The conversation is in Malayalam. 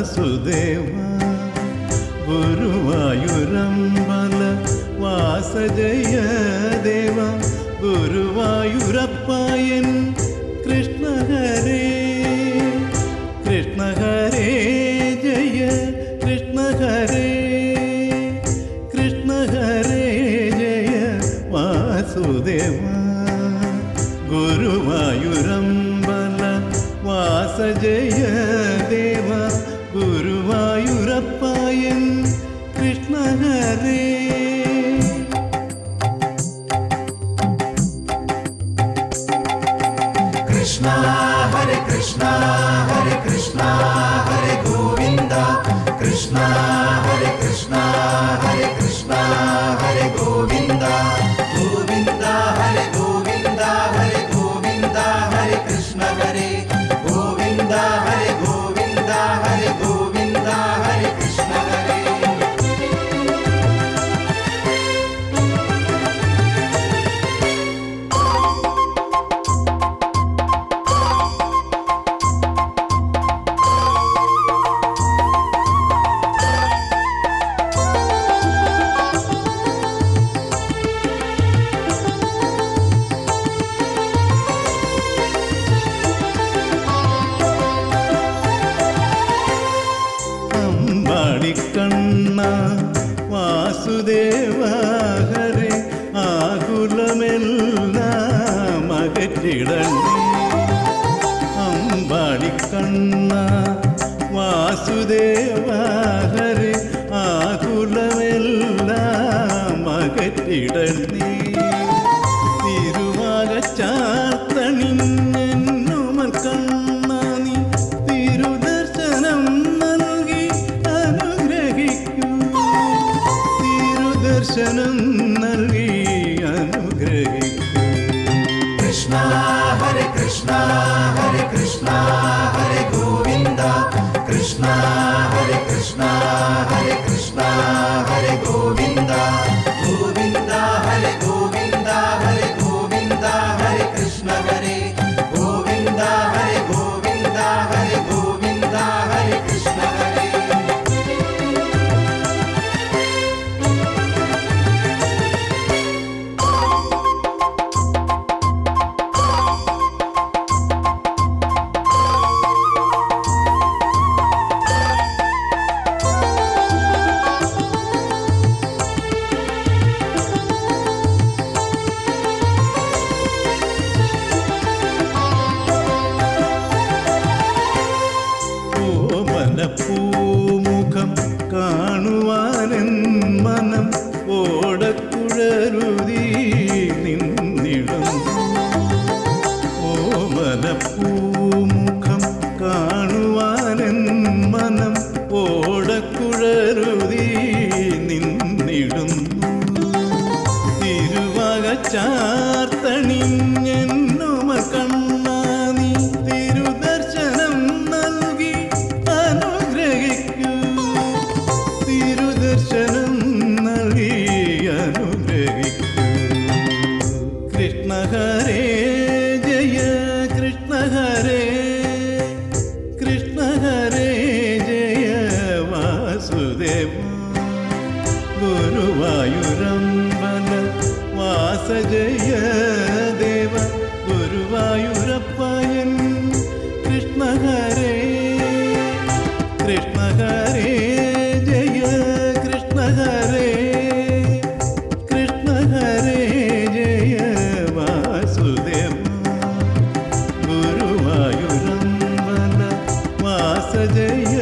വാസുദേവ ഗുരുവായൂരമ്പല വാസജയ ദേവ ഗുരുവായൂരപ്പായൻ കൃഷ്ണ ഹരേ കൃഷ്ണ ഹരേ ജയ കൃഷ്ണ ഹരേ കൃഷ്ണ ഹരേ ജയ വാസുദേവ ഗുരുവായൂരമ്പല വാസജയ ദേവാ பிறப்பாயன் கிருஷ்ணஹரே கிருஷ்ணா. ആകുലമെല്ലാം അകറ്റിട നീ പൂമുഖം കാണുവാനെൻ മനം ഓടക്കുഴരുതി നിന്നിടം. ഓമന പൂമുഖം കാണുവാനെൻ മനം ഓടക്കുഴരുതി നിന്നിടും. തിരുവകച്ചാർത്തണി ജയ ദേവ ഗുരുവായൂരപ്പയൻ കൃഷ്ണ ഹരേ ജയ കൃഷ്ണ ഹരേ ജയ വാസുദേവ. ഗുരുവായൂരമ്പല വാസ ജയ